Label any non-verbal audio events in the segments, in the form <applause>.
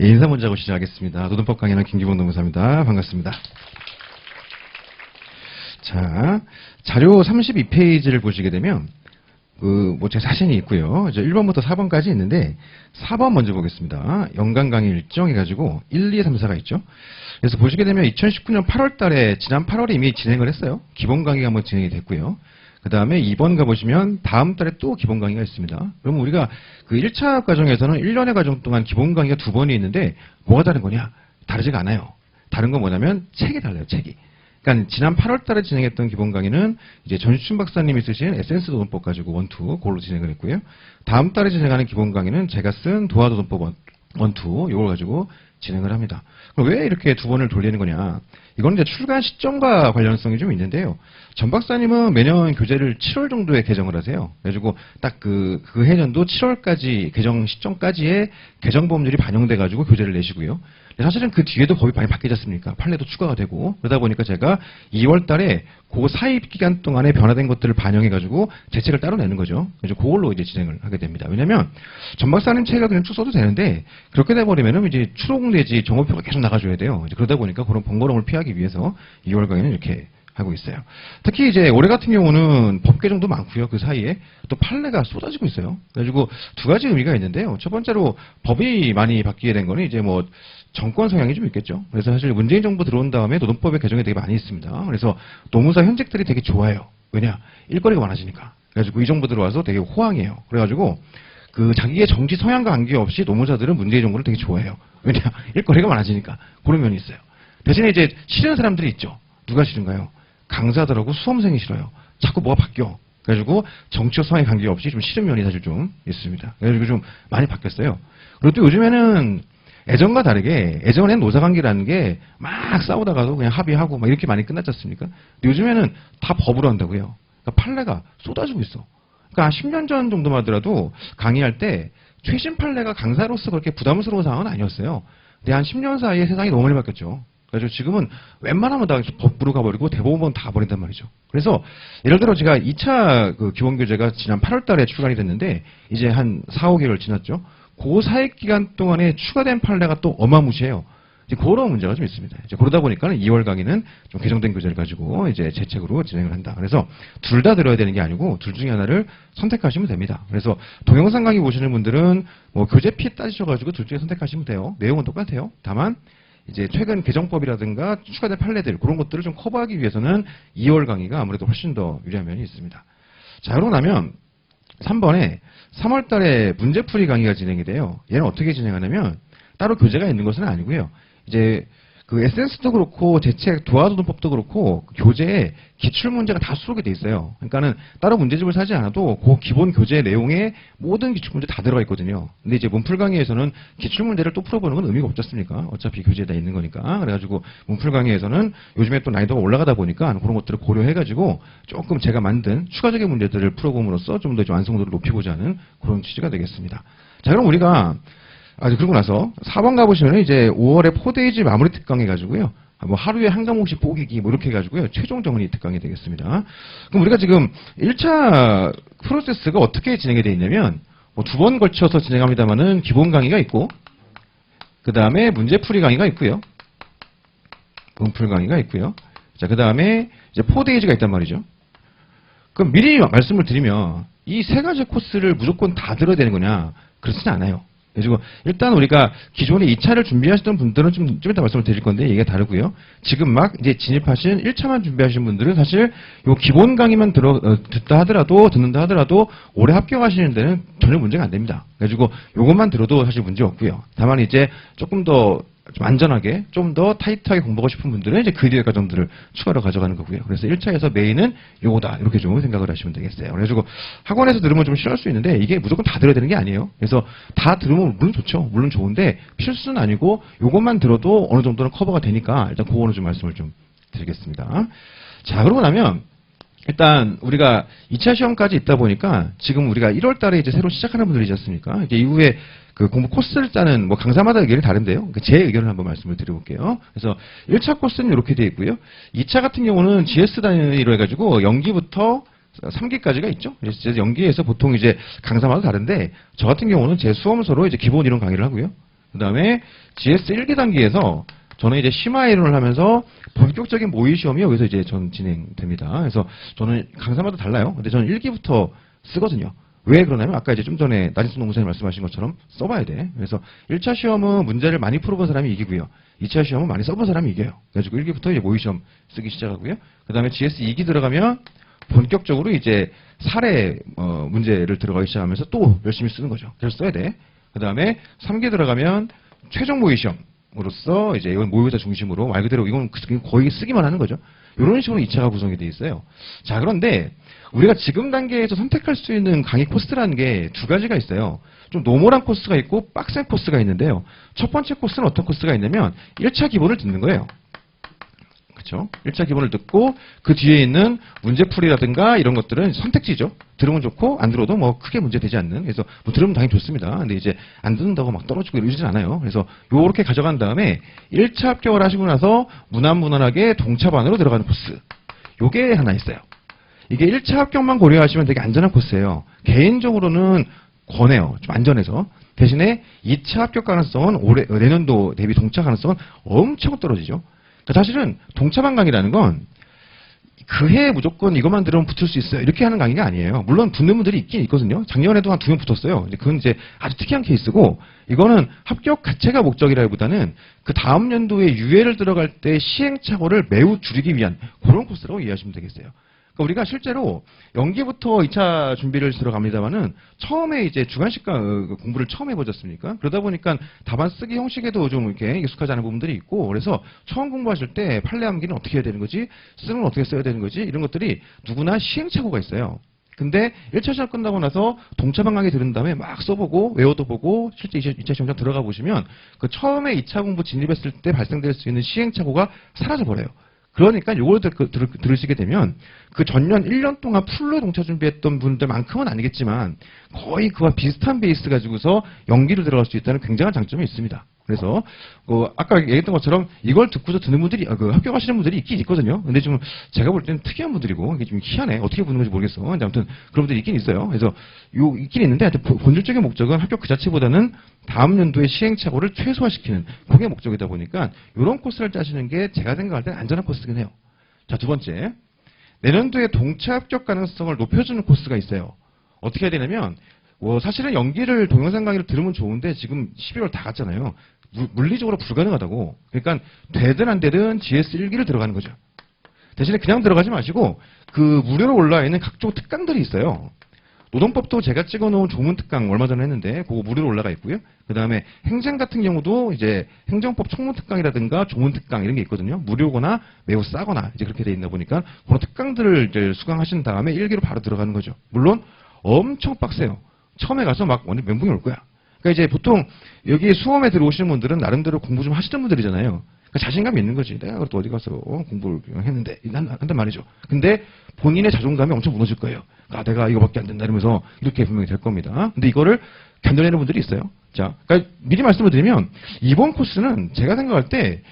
예, 인사 먼저 하고 시작하겠습니다. 노동법 강의는 김기봉 노무사입니다. 반갑습니다. 자, 자료 32페이지를 보시게 되면, 그, 뭐, 제 사진이 있고요. 이제 1번부터 4번까지 있는데, 4번 먼저 보겠습니다. 연간 강의 일정 해 가지고, 1, 2, 3, 4가 있죠. 그래서 보시게 되면 2019년 8월 달에, 지난 8월에 이미 진행을 했어요. 기본 강의가 한번 진행이 됐고요. 그 다음에 2번 가보시면 다음 달에 또 기본 강의가 있습니다. 그러면 우리가 그 1차 과정에서는 1년의 과정 동안 기본 강의가 두 번이 있는데 뭐가 다른 거냐? 다르지가 않아요. 다른 건 뭐냐면 책이 달라요, 책이. 그러니까 지난 8월 달에 진행했던 기본 강의는 이제 전수춘 박사님이 쓰신 에센스 노동법 가지고 원투 그걸로 진행을 했고요. 다음 달에 진행하는 기본 강의는 제가 쓴 도화 노동법 원- 원투 이걸 가지고 진행을 합니다. 그럼 왜 이렇게 두 번을 돌리는 거냐? 이건 이제 출간 시점과 관련성이 좀 있는데요. 전 박사님은 매년 교재를 7월 정도에 개정을 하세요. 그래가지고 딱 그, 그 해년도 7월까지 개정 시점까지의 개정 법률이 반영돼가지고 교재를 내시고요. 사실은 그 뒤에도 법이 많이 바뀌지 않습니까? 판례도 추가가 되고 그러다 보니까 제가 2월 달에 그 사이 기간 동안에 변화된 것들을 반영해가지고 제 책을 따로 내는 거죠. 그래서 그걸로 이제 진행을 하게 됩니다. 왜냐면 전 박사님 책을 그냥 쭉 써도 되는데 그렇게 돼버리면은 이제 추록 내지 정보표가 계속 나가줘야 돼요. 그러다 보니까 그런 번거로움을 피하기 위해서 2월 강의는 이렇게 하고 있어요. 특히 이제 올해 같은 경우는 법 개정도 많고요. 그 사이에 또 판례가 쏟아지고 있어요. 그래가지고 두 가지 의미가 있는데요. 첫 번째로 법이 많이 바뀌게 된 거는 이제 뭐 정권 성향이 좀 있겠죠. 그래서 사실 문재인 정부 들어온 다음에 노동법의 개정이 되게 많이 있습니다. 그래서 노무사 현직들이 되게 좋아요. 왜냐? 일거리가 많아지니까. 그래가지고 이 정부 들어와서 되게 호황이에요. 그래가지고 그 자기의 정치 성향과 관계없이 노무사들은 문재인 정부를 되게 좋아해요. 왜냐? <laughs> 일거리가 많아지니까. 그런 면이 있어요. 대신에 이제 싫은 사람들이 있죠. 누가 싫은가요? 강사들하고 수험생이 싫어요. 자꾸 뭐가 바뀌어. 그래가지고 정치와 성향 관계없이 좀 싫은 면이 사실 좀 있습니다. 그래가지고 좀 많이 바뀌었어요. 그리고 또 요즘에는 예전과 다르게 예전엔 노사관계라는 게 막 싸우다가도 그냥 합의하고 막 이렇게 많이 끝났지 않습니까? 근데 요즘에는 다 법으로 한다고요. 그러니까 판례가 쏟아지고 있어. 그러니까 한 10년 전 정도만 하더라도 강의할 때 최신 판례가 강사로서 그렇게 부담스러운 상황은 아니었어요. 근데 한 10년 사이에 세상이 너무 많이 바뀌었죠. 그래서 지금은 웬만하면 다 법부로 가버리고 대법원 다 버린단 말이죠. 그래서 예를 들어 제가 2차 그 기본교재가 지난 8월 달에 출간이 됐는데 이제 한 4, 5개월 지났죠. 그 사익 기간 동안에 추가된 판례가 또 어마무시해요. 이제 그런 문제가 좀 있습니다. 이제 그러다 보니까는 2월 강의는 좀 개정된 교재를 가지고 이제 제 책으로 진행을 한다. 그래서 둘 다 들어야 되는 게 아니고 둘 중에 하나를 선택하시면 됩니다. 그래서 동영상 강의 보시는 분들은 뭐 교재 피 따지셔가지고 둘 중에 선택하시면 돼요. 내용은 똑같아요. 다만 이제 최근 개정법이라든가 추가된 판례들 그런 것들을 좀 커버하기 위해서는 2월 강의가 아무래도 훨씬 더 유리한 면이 있습니다. 자, 그러고 나면 3번에 3월 달에 문제풀이 강의가 진행이 돼요. 얘는 어떻게 진행하냐면 따로 교재가 있는 것은 아니고요. 이제 그 에센스도 그렇고 제책 도화도동법도 그렇고 교재에 기출 문제가 다 수록이 돼 있어요. 그러니까는 따로 문제집을 사지 않아도 그 기본 교재 내용에 모든 기출 문제 다 들어가 있거든요. 근데 이제 문풀 강의에서는 기출 문제를 또 풀어보는 건 의미가 없지 않습니까? 어차피 교재에 다 있는 거니까. 그래가지고 문풀 강의에서는 요즘에 또 난이도가 올라가다 보니까 그런 것들을 고려해가지고 조금 제가 만든 추가적인 문제들을 풀어봄으로써 좀 더 완성도를 높이고자 하는 그런 취지가 되겠습니다. 자, 그럼 우리가 아, 그러고 나서 4번 가보시면 이제 5월에 4데이즈 마무리 특강 해가지고요. 아, 뭐 하루에 한 과목씩 뽀기기 뭐 이렇게 해가지고요. 최종 정리 특강이 되겠습니다. 그럼 우리가 지금 1차 프로세스가 어떻게 진행이 되어 있냐면 뭐 두 번 걸쳐서 진행합니다만은 기본 강의가 있고 그 다음에 문제풀이 강의가 있고요. 문풀 강의가 있고요. 자, 그 다음에 이제 4데이즈가 있단 말이죠. 그럼 미리 말씀을 드리면 이 세 가지 코스를 무조건 다 들어야 되는 거냐? 그렇지는 않아요. 그래서 일단 우리가 기존에 2차를 준비하시던 분들은 좀, 좀 이따 말씀을 드릴 건데 얘기가 다르고요. 지금 막 이제 진입하신 1차만 준비하신 분들은 사실 요 기본 강의만 들어, 어, 듣다 하더라도, 듣는다 하더라도 올해 합격하시는 데는 전혀 문제가 안 됩니다. 그래가지고 요것만 들어도 사실 문제 없고요. 다만 이제 조금 더 좀 안전하게, 좀 더 타이트하게 공부하고 싶은 분들은 이제 그 뒤에 과정들을 추가로 가져가는 거고요. 그래서 1차에서 메인은 요거다. 이렇게 좀 생각을 하시면 되겠어요. 그래가지고 학원에서 들으면 좀 싫어할 수 있는데 이게 무조건 다 들어야 되는 게 아니에요. 그래서 다 들으면 물론 좋죠. 물론 좋은데 필수는 아니고 요것만 들어도 어느 정도는 커버가 되니까 일단 그거는 좀 말씀을 좀 드리겠습니다. 자, 그러고 나면 일단 우리가 2차 시험까지 있다 보니까 지금 우리가 1월 달에 이제 새로 시작하는 분들이지 않습니까? 이제 이후에 그 공부 코스를 짜는 뭐 강사마다 의견이 다른데요. 그제 의견을 한번 말씀을 드려볼게요. 그래서 1차 코스는 이렇게 되어 있고요. 2차 같은 경우는 GS 단위로 해가지고 연기부터 3기까지가 있죠. 그래서 연기에서 보통 이제 강사마다 다른데 저 같은 경우는 제 수험서로 이제 기본 이론 강의를 하고요. 그 다음에 GS 1기 단계에서 저는 이제 심화 이론을 하면서 본격적인 모의 시험이 여기서 이제 전 진행됩니다. 그래서 저는 강사마다 달라요. 근데 저는 1기부터 쓰거든요. 왜 그러냐면 아까 이제 좀 전에 나진수 농무사님 말씀하신 것처럼 써봐야 돼. 그래서 1차 시험은 문제를 많이 풀어본 사람이 이기고요. 2차 시험은 많이 써본 사람이 이겨요. 그래가지고 1기부터 이제 모의 시험 쓰기 시작하고요. 그 다음에 GS 2기 들어가면 본격적으로 이제 사례 어, 문제를 들어가기 시작하면서 또 열심히 쓰는 거죠. 그래서 써야 돼. 그 다음에 3기 들어가면 최종 모의 시험 으로서 이제 이건 모의고사 중심으로 말 그대로 이건 그- 거의 쓰기만 하는 거죠. 이런 식으로 2차가 구성이 돼 있어요. 자 그런데 우리가 지금 단계에서 선택할 수 있는 강의 코스라는 게 두 가지가 있어요. 좀 노멀한 코스가 있고 빡센 코스가 있는데요. 첫 번째 코스는 어떤 코스가 있냐면 1차 기본을 듣는 거예요. 그렇죠? 1차 기본을 듣고 그 뒤에 있는 문제풀이라든가 이런 것들은 선택지죠. 들으면 좋고 안 들어도 뭐 크게 문제 되지 않는. 그래서 뭐 들으면 당연히 좋습니다. 근데 이제 안 듣는다고 막 떨어지고 이러진 않아요. 그래서 요렇게 가져간 다음에 1차 합격을 하시고 나서 무난무난하게 동차반으로 들어가는 코스. 요게 하나 있어요. 이게 1차 합격만 고려하시면 되게 안전한 코스예요. 개인적으로는 권해요. 좀 안전해서. 대신에 2차 합격 가능성은 올해 내년도 대비 동차 가능성은 엄청 떨어지죠. 그러니까 사실은 동차반 강의라는 건 그해 무조건 이것만 들으면 붙을 수 있어요. 이렇게 하는 강의가 아니에요. 물론 붙는 분들이 있긴 있거든요. 작년에도 한 두 명 붙었어요. 그건 이제 아주 특이한 케이스고 이거는 합격 자체가 목적이라기보다는 그 다음 연도에 유예를 들어갈 때 시행착오를 매우 줄이기 위한 그런 코스라고 이해하시면 되겠어요. 그러니까 우리가 실제로 연기부터 2차 준비를 들어갑니다만은 처음에 이제 주관식과 어, 공부를 처음 해보셨습니까? 그러다 보니까 답안 쓰기 형식에도 좀 이렇게 익숙하지 않은 부분들이 있고 그래서 처음 공부하실 때 판례 암기는 어떻게 해야 되는 거지? 건 어떻게 써야 되는 거지? 이런 것들이 누구나 시행착오가 있어요. 근데 1차 시험 끝나고 나서 동차방 강의 들은 다음에 막 써보고 외워도 보고 실제 2차 시험장 들어가 보시면 그 처음에 2차 공부 진입했을 때 발생될 수 있는 시행착오가 사라져 버려요. 그러니까 요걸 들, 그- 들, 들으시게 되면 그 전년 1년 동안 풀로 동차 준비했던 분들만큼은 아니겠지만 거의 그와 비슷한 베이스 가지고서 연기를 들어갈 수 있다는 굉장한 장점이 있습니다. 그래서 어, 아까 얘기했던 것처럼 이걸 듣고서 듣는 분들이 아, 그 합격하시는 분들이 있긴 있거든요. 근데 좀 제가 볼 때는 특이한 분들이고 이게 좀 희한해. 어떻게 보는 건지 모르겠어. 근데 아무튼 그런 분들이 있긴 있어요. 그래서 요 있긴 있는데 하여튼 본- 본질적인 목적은 합격 그 자체보다는 다음 연도의 시행착오를 최소화시키는 그게 목적이다 보니까 이런 코스를 짜시는 게 제가 생각할 때는 안전한 코스긴 해요. 자, 두 번째. 내년도에 동차 합격 가능성을 높여주는 코스가 있어요. 어떻게 해야 되냐면, 뭐 사실은 연기를 동영상 강의를 들으면 좋은데 지금 11월 다 갔잖아요. 물- 물리적으로 불가능하다고. 그러니까 되든 안 되든 GS1기를 들어가는 거죠. 대신에 그냥 들어가지 마시고 그 무료로 올라와 있는 각종 특강들이 있어요. 노동법도 제가 찍어놓은 조문 특강 얼마 전에 했는데 그거 무료로 올라가 있고요. 그 다음에 행정 같은 경우도 이제 행정법 총무 특강이라든가 조문 특강 이런 게 있거든요. 무료거나 매우 싸거나 이제 그렇게 돼 있나 보니까 그런 특강들을 이제 수강하신 다음에 일기로 바로 들어가는 거죠. 물론 엄청 빡세요. 처음에 가서 막 완전 멘붕이 올 거야. 그러니까 이제 보통 여기 수험에 들어오시는 분들은 나름대로 공부 좀 하시는 분들이잖아요. 그러니까 자신감이 있는 거지. 내가 그것도 어디 가서 공부를 했는데 한, 한단 말이죠. 근데 본인의 자존감이 엄청 무너질 거예요. 아, 내가 이거밖에 안 된다 이러면서 이렇게 분명히 될 겁니다. 근데 이거를 견뎌내는 분들이 있어요. 자, 그러니까 미리 말씀을 드리면 이번 코스는 제가 생각할 때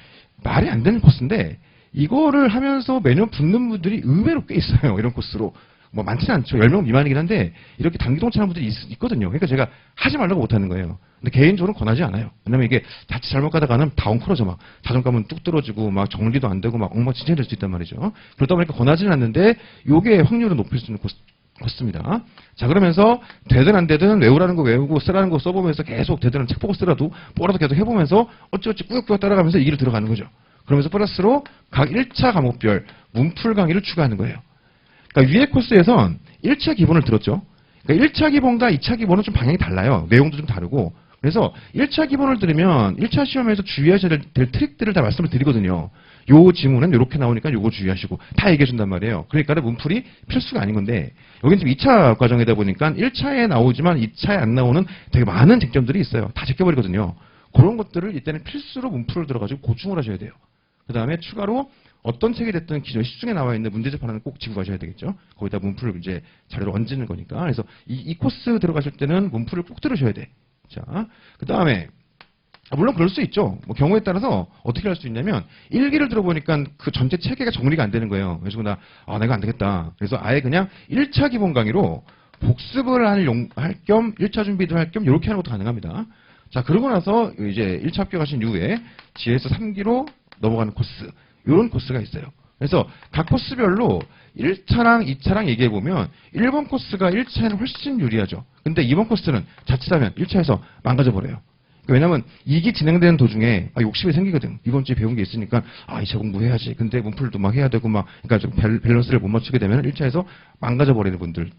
말이 안 되는 코스인데 이거를 하면서 매년 붙는 분들이 의외로 꽤 있어요. 이런 코스로. 뭐 많지는 않죠. 10명 미만이긴 한데 이렇게 단기동차하는 분들이 있, 거든요 그러니까 제가 하지 말라고 못하는 거예요. 근데 개인적으로는 권하지 않아요. 왜냐면 이게 자칫 잘못 가다가는 다 엉클어져 막 자존감은 뚝 떨어지고 막 정리도 안 되고 막 엉망진창이 될 수 있단 말이죠. 그러다 보니까 권하지는 않는데 요게 확률을 높일 수 있는 코스, 코스입니다. 자 그러면서 되든 안 되든 외우라는 거 외우고 쓰라는 거 써보면서 계속 되든 책 보고 쓰라도 뭐라도 계속 해보면서 어찌어찌 꾸역꾸역 따라가면서 이 길을 들어가는 거죠. 그러면서 플러스로 각 1차 과목별 문풀 강의를 추가하는 거예요. 그러니까 위에 코스에선 1차 기본을 들었죠. 그러니까 1차 기본과 2차 기본은 좀 방향이 달라요. 내용도 좀 다르고. 그래서 1차 기본을 들으면 1차 시험에서 주의하셔야 될, 될 트릭들을 다 말씀을 드리거든요. 요 지문은 이렇게 나오니까 요거 주의하시고 다 얘기해 준단 말이에요. 그러니까 문풀이 필수가 아닌 건데 여긴 지금 2차 과정이다 보니까 1차에 나오지만 2차에 안 나오는 되게 많은 쟁점들이 있어요. 다 제껴버리거든요. 그런 것들을 이때는 필수로 문풀을 들어가지고 고충을 하셔야 돼요. 그 다음에 추가로 어떤 책이 됐든 기존 시중에 나와 있는 문제집 하나는 꼭 지고 가셔야 되겠죠. 거기다 문풀을 이제 자료를 얹는 거니까. 그래서 이, 이 코스 들어가실 때는 문풀을 꼭 들으셔야 돼. 자, 그 다음에 아, 물론 그럴 수 있죠. 뭐 경우에 따라서 어떻게 할 수 있냐면 일기를 들어보니까 그 전체 체계가 정리가 안 되는 거예요. 그래서 나 아, 내가 안 되겠다. 그래서 아예 그냥 1차 기본 강의로 복습을 할겸 1차 준비도 할 겸 이렇게 하는 것도 가능합니다. 자, 그러고 나서 이제 1차 합격하신 이후에 GS 3기로 넘어가는 코스. 이런 코스가 있어요. 그래서 각 코스별로 1차랑 2차랑 얘기해 보면 1번 코스가 1차에는 훨씬 유리하죠. 근데 2번 코스는 자칫하면 1차에서 망가져 버려요. 왜냐면 이기 진행되는 도중에 아, 욕심이 생기거든. 이번 주에 배운 게 있으니까 아 2차 공부해야지. 근데 문풀도 막 해야 되고 막 그러니까 좀 밸- 밸런스를 못 맞추게 되면 1차에서 망가져 버리는 분들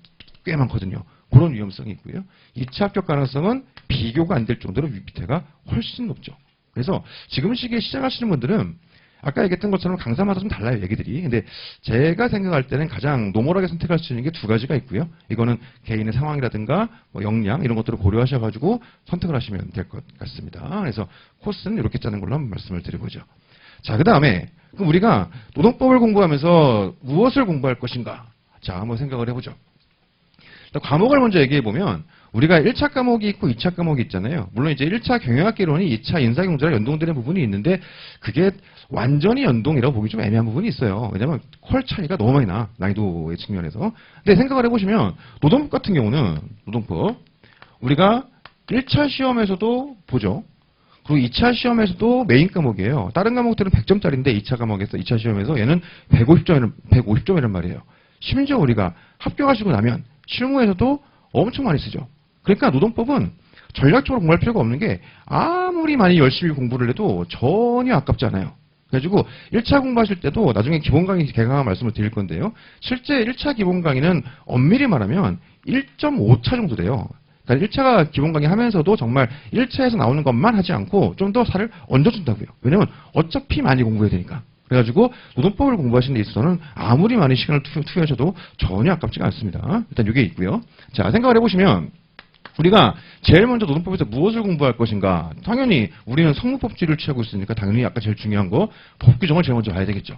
꽤 많거든요. 그런 위험성이 있고요. 2차 합격 가능성은 비교가 안 될 정도로 밑에가 훨씬 높죠. 그래서 지금 시기에 시작하시는 분들은 아까 얘기했던 것처럼 강사마다 좀 달라요, 얘기들이. 근데 제가 생각할 때는 가장 노멀하게 선택할 수 있는 게 두 가지가 있고요. 이거는 개인의 상황이라든가 뭐 역량 이런 것들을 고려하셔가지고 선택을 하시면 될 것 같습니다. 그래서 코스는 이렇게 짜는 걸로 한번 말씀을 드려보죠. 자, 그 다음에 우리가 노동법을 공부하면서 무엇을 공부할 것인가? 자, 한번 생각을 해보죠. 과목을 먼저 얘기해 보면 우리가 1차 과목이 있고 2차 과목이 있잖아요. 물론 이제 1차 경영학개론이 2차 인사경제랑 연동되는 부분이 있는데 그게 완전히 연동이라고 보기 좀 애매한 부분이 있어요. 왜냐면 퀄 차이가 너무 많이 나. 난이도의 측면에서. 근데 생각을 해보시면 노동법 같은 경우는 노동법 우리가 1차 시험에서도 보죠. 그리고 2차 시험에서도 메인 과목이에요. 다른 과목들은 100점짜리인데 2차 과목에서 2차 시험에서 얘는 150점이란 150점이란 말이에요. 심지어 우리가 합격하시고 나면 실무에서도 엄청 많이 쓰죠. 그러니까 노동법은 전략적으로 공부할 필요가 없는 게 아무리 많이 열심히 공부를 해도 전혀 아깝지 않아요. 그래가지고 1차 공부하실 때도 나중에 기본 강의 개강한 말씀을 드릴 건데요. 실제 1차 기본 강의는 엄밀히 말하면 1.5차 정도 돼요. 그러니까 1차가 기본 강의 하면서도 정말 1차에서 나오는 것만 하지 않고 좀 더 살을 얹어준다고요. 왜냐면 어차피 많이 공부해야 되니까. 그래가지고 노동법을 공부하시는 데 있어서는 아무리 많이 시간을 투, 투여하셔도 전혀 아깝지가 않습니다. 일단 이게 있고요. 자 생각을 해보시면 우리가 제일 먼저 노동법에서 무엇을 공부할 것인가? 당연히 우리는 성무법칙을 취하고 있으니까 당연히 아까 제일 중요한 거 법 규정을 제일 먼저 봐야 되겠죠.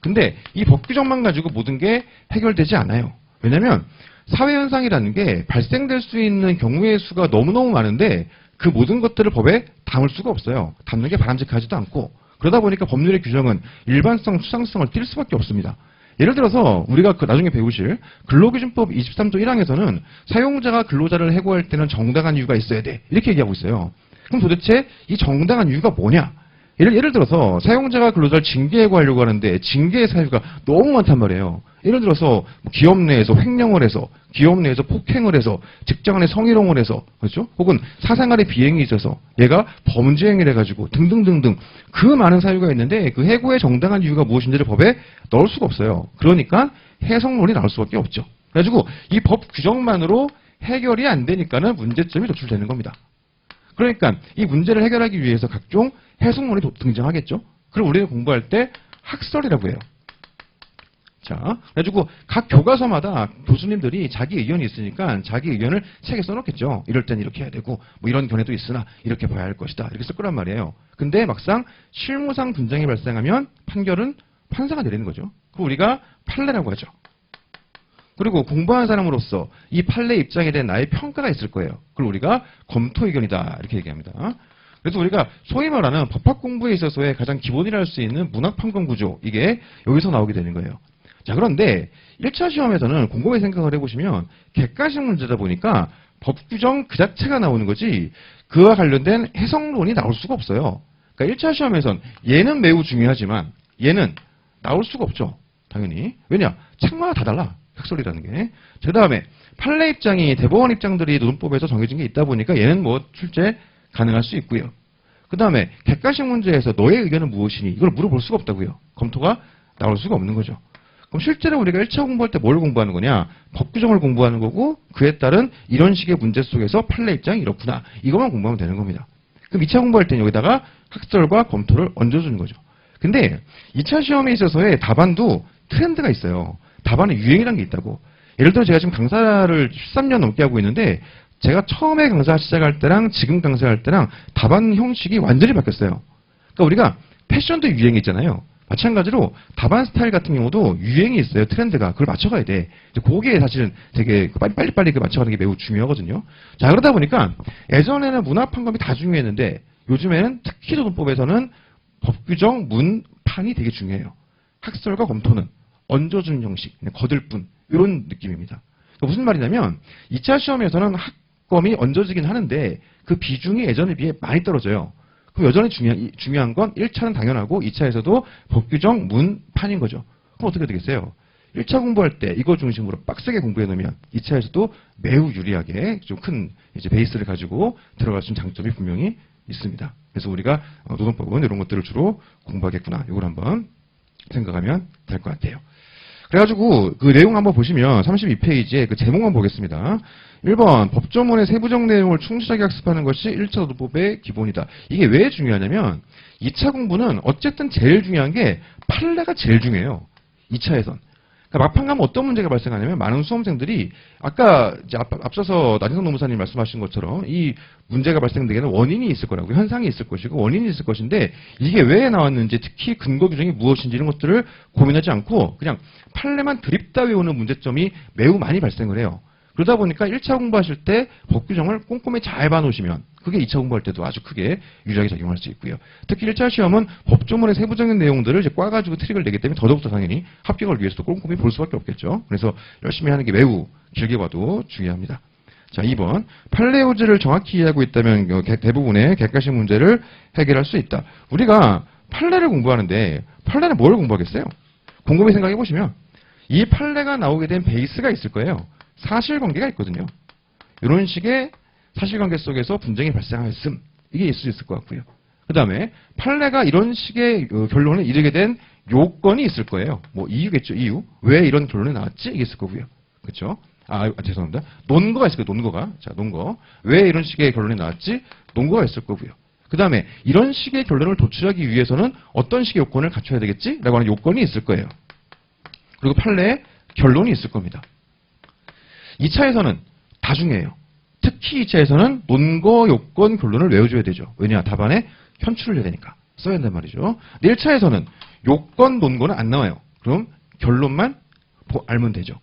근데 이 법 규정만 가지고 모든 게 해결되지 않아요. 왜냐면 사회 현상이라는 게 발생될 수 있는 경우의 수가 너무너무 많은데 그 모든 것들을 법에 담을 수가 없어요. 담는 게 바람직하지도 않고 그러다 보니까 법률의 규정은 일반성, 추상성을 띌 수밖에 없습니다. 예를 들어서 우리가 그 나중에 배우실 근로기준법 23조 1항에서는 사용자가 근로자를 해고할 때는 정당한 이유가 있어야 돼. 이렇게 얘기하고 있어요. 그럼 도대체 이 정당한 이유가 뭐냐? 예를, 예를 들어서 사용자가 근로자를 징계해고하려고 하는데 징계의 사유가 너무 많단 말이에요. 예를 들어서 뭐 기업 내에서 횡령을 해서 기업 내에서 폭행을 해서 직장 내 성희롱을 해서 그렇죠? 혹은 사생활에 비행이 있어서 얘가 범죄 행위를 해가지고 등등등등 그 많은 사유가 있는데 그 해고의 정당한 이유가 무엇인지를 법에 넣을 수가 없어요. 그러니까 해석론이 나올 수밖에 없죠. 그래가지고 이 법 규정만으로 해결이 안 되니까는 문제점이 도출되는 겁니다. 그러니까 이 문제를 해결하기 위해서 각종 해석론이 도- 등장하겠죠. 그럼 우리가 공부할 때 학설이라고 해요. 자, 그래가지고 각 교과서마다 교수님들이 자기 의견이 있으니까 자기 의견을 책에 써놓겠죠. 이럴 땐 이렇게 해야 되고 뭐 이런 견해도 있으나 이렇게 봐야 할 것이다. 이렇게 쓸 거란 말이에요. 근데 막상 실무상 분쟁이 발생하면 판결은 판사가 내리는 거죠. 그 우리가 판례라고 하죠. 그리고 공부하는 사람으로서 이 판례 입장에 대한 나의 평가가 있을 거예요. 그걸 우리가 검토 의견이다 이렇게 얘기합니다. 그래서 우리가 소위 말하는 법학 공부에 있어서의 가장 기본이라 할 수 있는 문학 판검 구조 이게 여기서 나오게 되는 거예요. 자 그런데 1차 시험에서는 곰곰이 생각을 해보시면 객관식 문제다 보니까 법 규정 그 자체가 나오는 거지 그와 관련된 해석론이 나올 수가 없어요. 그러니까 1차 시험에선 얘는 매우 중요하지만 얘는 나올 수가 없죠. 당연히. 왜냐? 책마다 다 달라. 획설이라는 게. 그 다음에 판례 입장이 대법원 입장들이 노동법에서 정해진 게 있다 보니까 얘는 뭐 출제 가능할 수 있고요. 그 다음에 객관식 문제에서 너의 의견은 무엇이니? 이걸 물어볼 수가 없다고요. 검토가 나올 수가 없는 거죠. 그럼 실제로 우리가 1차 공부할 때 뭘 공부하는 거냐? 법 규정을 공부하는 거고 그에 따른 이런 식의 문제 속에서 판례 입장이 이렇구나. 이것만 공부하면 되는 겁니다. 그럼 2차 공부할 때는 여기다가 학설과 검토를 얹어주는 거죠. 근데 2차 시험에 있어서의 답안도 트렌드가 있어요. 답안에 유행이라는 게 있다고. 예를 들어 제가 지금 강사를 13년 넘게 하고 있는데 제가 처음에 강사 시작할 때랑 지금 강사할 때랑 답안 형식이 완전히 바뀌었어요. 그러니까 우리가 패션도 유행이 있잖아요. 마찬가지로 답안 스타일 같은 경우도 유행이 있어요. 트렌드가. 그걸 맞춰가야 돼. 이제 그게 사실은 되게 빨리, 빨리, 빨리 그 맞춰가는 게 매우 중요하거든요. 자, 그러다 보니까 예전에는 문학 판검이 다 중요했는데 요즘에는 특히 노동법에서는 법 규정, 문 판이 되게 중요해요. 학설과 검토는 얹어주는 형식, 거들 뿐. 이런 느낌입니다. 그러니까 무슨 말이냐면 2차 시험에서는 학, 점이 얹어지긴 하는데 그 비중이 예전에 비해 많이 떨어져요. 그럼 여전히 중요한, 이- 중요한 건 1차는 당연하고 2차에서도 법규정 문 판인 거죠. 그럼 어떻게 되겠어요? 1차 공부할 때 이거 중심으로 빡세게 공부해 놓으면 2차에서도 매우 유리하게 좀 큰 이제 베이스를 가지고 들어갈 수 있는 장점이 분명히 있습니다. 그래서 우리가 어, 노동법은 이런 것들을 주로 공부하겠구나. 이걸 한번 생각하면 될 것 같아요. 그래가지고 그 내용 한번 보시면 32페이지에 그 제목만 보겠습니다. 1번 법조문의 세부적 내용을 충실하게 학습하는 것이 1차 도도법의 기본이다. 이게 왜 중요하냐면 2차 공부는 어쨌든 제일 중요한 게 판례가 제일 중요해요. 2차에선. 그러니까 막판 가면 어떤 문제가 발생하냐면 많은 수험생들이 아까 앞, 앞서서 나진성 노무사님 말씀하신 것처럼 이 문제가 발생되기에는 원인이 있을 거라고 현상이 있을 것이고 원인이 있을 것인데 이게 왜 나왔는지 특히 근거 규정이 무엇인지 이런 것들을 고민하지 않고 그냥 판례만 드립다 외우는 문제점이 매우 많이 발생을 해요. 그러다 보니까 1차 공부하실 때 법규정을 꼼꼼히 잘 봐놓으시면 그게 2차 공부할 때도 아주 크게 유리하게 작용할 수 있고요. 특히 1차 시험은 법조문의 세부적인 내용들을 이제 꽈가지고 트릭을 내기 때문에 더더욱더 당연히 합격을 위해서도 꼼꼼히 볼 수밖에 없겠죠. 그래서 열심히 하는 게 매우 길게 봐도 중요합니다. 자, 2번. 판례오지를 정확히 이해하고 있다면 어, 개- 대부분의 객관식 문제를 해결할 수 있다. 우리가 판례를 공부하는데 판례는 뭘 공부하겠어요? 곰곰이 생각해 보시면 이 판례가 나오게 된 베이스가 있을 거예요. 사실관계가 있거든요. 이런 식의 사실관계 속에서 분쟁이 발생하였음. 이게 있을 수 있을 것 같고요. 그 다음에 판례가 이런 식의 어, 결론을 이르게 된 요건이 있을 거예요. 뭐 이유겠죠. 이유. 왜 이런 결론이 나왔지? 이게 있을 거고요. 그렇죠? 아, 아, 죄송합니다. 논거가 있을 거예요. 논거가. 자, 논거. 왜 이런 식의 결론이 나왔지? 논거가 있을 거고요. 그 다음에 이런 식의 결론을 도출하기 위해서는 어떤 식의 요건을 갖춰야 되겠지? 라고 하는 요건이 있을 거예요. 그리고 판례에 결론이 있을 겁니다. 2차에서는 다 중요해요. 특히 2차에서는 논거, 요건, 결론을 외워줘야 되죠. 왜냐? 답안에 현출을 해야 되니까. 써야 된단 말이죠. 근데 1차에서는 요건, 논거는 안 나와요. 그럼 결론만 보- 알면 되죠.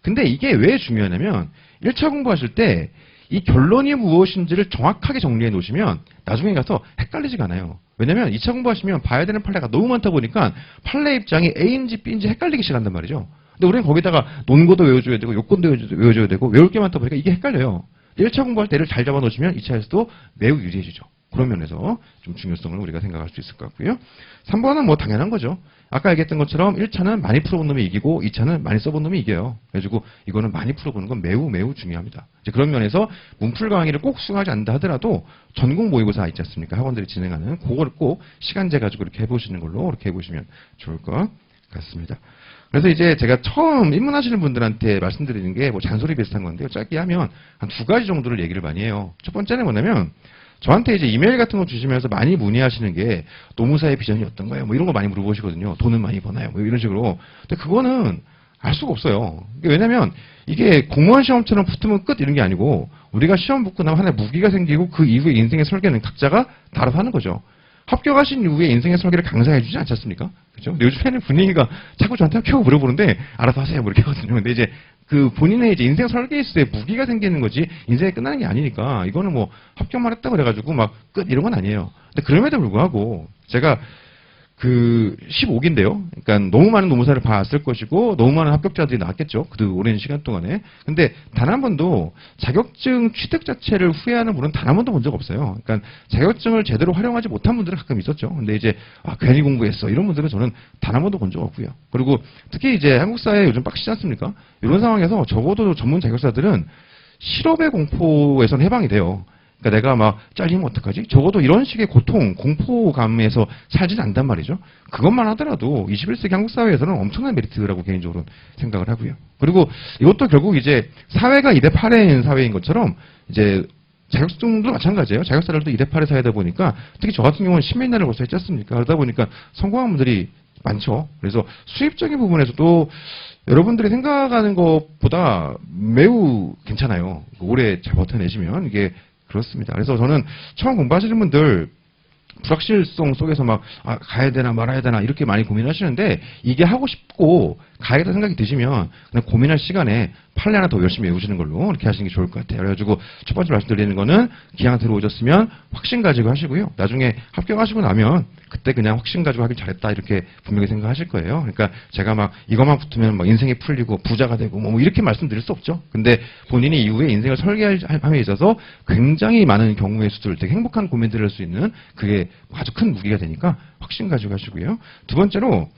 근데 이게 왜 중요하냐면 1차 공부하실 때 이 결론이 무엇인지를 정확하게 정리해 놓으시면 나중에 가서 헷갈리지가 않아요. 왜냐면 2차 공부하시면 봐야 되는 판례가 너무 많다 보니까 판례 입장이 A인지 B인지 헷갈리기 시작한단 말이죠. 근데 우리는 거기다가 논거도 외워줘야 되고 요건도 외워줘야- 되고 외울 게 많다 보니까 이게 헷갈려요. 1차 공부할 때를 잘 잡아 놓으시면 2차에서도 매우 유리해지죠. 그런 면에서 좀 중요성을 우리가 생각할 수 있을 것 같고요. 3번은 뭐 당연한 거죠. 아까 얘기했던 것처럼 1차는 많이 풀어본 놈이 이기고 2차는 많이 써본 놈이 이겨요. 그래가지고 이거는 많이 풀어보는 건 매우 매우 중요합니다. 이제 그런 면에서 문풀 강의를 꼭 수강하지 않는다 하더라도 전공 모의고사 있지 않습니까? 학원들이 진행하는 그거를 꼭 시간제 가지고 이렇게 해보시는 걸로 이렇게 해보시면 좋을 것 같습니다. 그래서 이제 제가 처음 입문하시는 분들한테 말씀드리는 게 뭐 잔소리 비슷한 건데요. 짧게 하면 한 두 가지 정도를 얘기를 많이 해요. 첫 번째는 뭐냐면 저한테 이제 이메일 같은 거 주시면서 많이 문의하시는 게 노무사의 비전이 어떤 거예요? 뭐 이런 거 많이 물어보시거든요. 돈은 많이 버나요? 뭐 이런 식으로. 근데 그거는 알 수가 없어요. 왜냐면 이게 공무원 시험처럼 붙으면 끝 이런 게 아니고 우리가 시험 붙고 나면 하나의 무기가 생기고 그 이후에 인생의 설계는 각자가 하는 거죠. 합격하신 이후에 인생의 설계를 강사해 주지 않지 않습니까? 그죠? 근데 요즘에는 분위기가 자꾸 저한테 합격을 물어보는데 알아서 하세요. 뭐 이렇게 하거든요. 근데 이제 그 본인의 이제 인생 설계에서의 무기가 생기는 거지 인생이 끝나는 게 아니니까 이거는 뭐 합격만 했다 그래가지고 막 끝 이런 건 아니에요. 근데 그럼에도 불구하고 제가 그 15기인데요. 그러니까 너무 많은 노무사를 봤을 것이고 너무 많은 합격자들이 나왔겠죠. 그 오랜 시간 동안에. 근데 단 한 번도 자격증 취득 자체를 후회하는 분은 단 한 번도 본 적 없어요. 그러니까 자격증을 제대로 활용하지 못한 분들은 가끔 있었죠. 근데 이제 아, 괜히 공부했어. 이런 분들은 저는 단 한 번도 본 적 없고요. 그리고 특히 이제 한국 사회 요즘 빡시지 않습니까? 이런 상황에서 적어도 전문 자격사들은 실업의 공포에선 해방이 돼요. 그러니까 내가 막 잘리면 어떡하지? 적어도 이런 식의 고통, 공포감에서 살진 않단 말이죠. 그것만 하더라도 21세기 한국 사회에서는 엄청난 메리트라고 개인적으로 생각을 하고요. 그리고 이것도 결국 이제 사회가 2대 8인 사회인 것처럼 이제 자격증도 마찬가지예요. 자격사들도 2대 8의 사회다 보니까 특히 저 같은 경우는 신민날을 벌써 했지 않습니까? 그러다 보니까 성공한 분들이 많죠. 그래서 수입적인 부분에서도 여러분들이 생각하는 것보다 매우 괜찮아요. 오래 잘 버텨내시면 이게 그렇습니다. 그래서 저는 처음 공부하시는 분들 불확실성 속에서 막 아, 가야 되나 말아야 되나 이렇게 많이 고민하시는데 이게 하고 싶고 가야겠다 생각이 드시면 그냥 고민할 시간에 판례 하나 더 열심히 외우시는 걸로 이렇게 하시는 게 좋을 것 같아요. 그래가지고 첫 번째 말씀드리는 거는 기왕 들어오셨으면 확신 가지고 하시고요. 나중에 합격하시고 나면 그때 그냥 확신 가지고 하길 잘했다 이렇게 분명히 생각하실 거예요. 그러니까 제가 막 이것만 붙으면 막 인생이 풀리고 부자가 되고 뭐 이렇게 말씀드릴 수 없죠. 근데 본인이 이후에 인생을 설계함에 있어서 굉장히 많은 경우의 수들 되게 행복한 고민들을 할 수 있는 그게 아주 큰 무기가 되니까 확신 가지고 하시고요. 두 번째로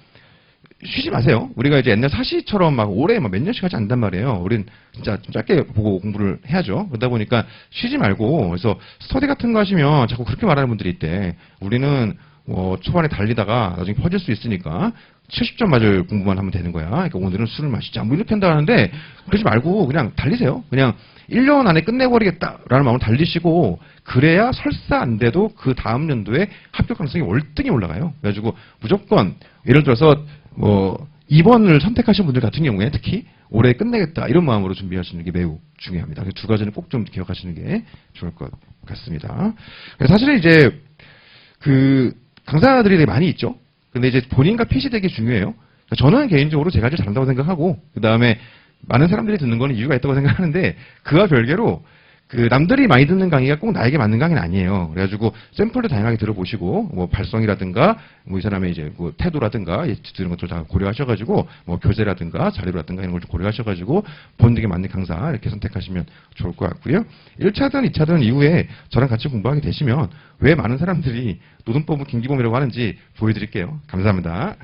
쉬지 마세요. 우리가 이제 옛날 사시처럼 막 오래 막 몇 년씩 하지 않단 말이에요. 우린 진짜 좀 짧게 보고 공부를 해야죠. 그러다 보니까 쉬지 말고 그래서 스터디 같은 거 하시면 자꾸 그렇게 말하는 분들이 있대. 우리는 뭐 초반에 달리다가 나중에 퍼질 수 있으니까 70점 맞을 공부만 하면 되는 거야. 그러니까 오늘은 술을 마시자. 뭐 이렇게 한다 하는데 그러지 말고 그냥 달리세요. 그냥 1년 안에 끝내버리겠다라는 마음으로 달리시고 그래야 설사 안 돼도 그 다음 연도에 합격 가능성이 월등히 올라가요. 그래가지고 무조건 예를 들어서 뭐 2번을 선택하신 분들 같은 경우에 특히 올해 끝내겠다 이런 마음으로 준비하시는 게 매우 중요합니다. 그두 가지는 꼭 좀 기억하시는 게 좋을 것 같습니다. 사실은 이제 그 강사들이 되게 많이 있죠. 근데 이제 본인과 핏이 되게 중요해요. 그러니까 저는 개인적으로 제가 제일 잘한다고 생각하고 그 다음에 많은 사람들이 듣는 거는 이유가 있다고 생각하는데 그와 별개로 그 남들이 많이 듣는 강의가 꼭 나에게 맞는 강의는 아니에요. 그래가지고 샘플도 다양하게 들어보시고 뭐 발성이라든가 뭐 이 사람의 이제 뭐 태도라든가 이 이런 것들 다 고려하셔가지고 뭐 교재라든가 자료라든가 이런 걸 좀 고려하셔가지고 본인에게 맞는 강사 이렇게 선택하시면 좋을 것 같고요. 1차든 2차든 이후에 저랑 같이 공부하게 되시면 왜 많은 사람들이 노동법은 김기범이라고 하는지 보여드릴게요. 감사합니다.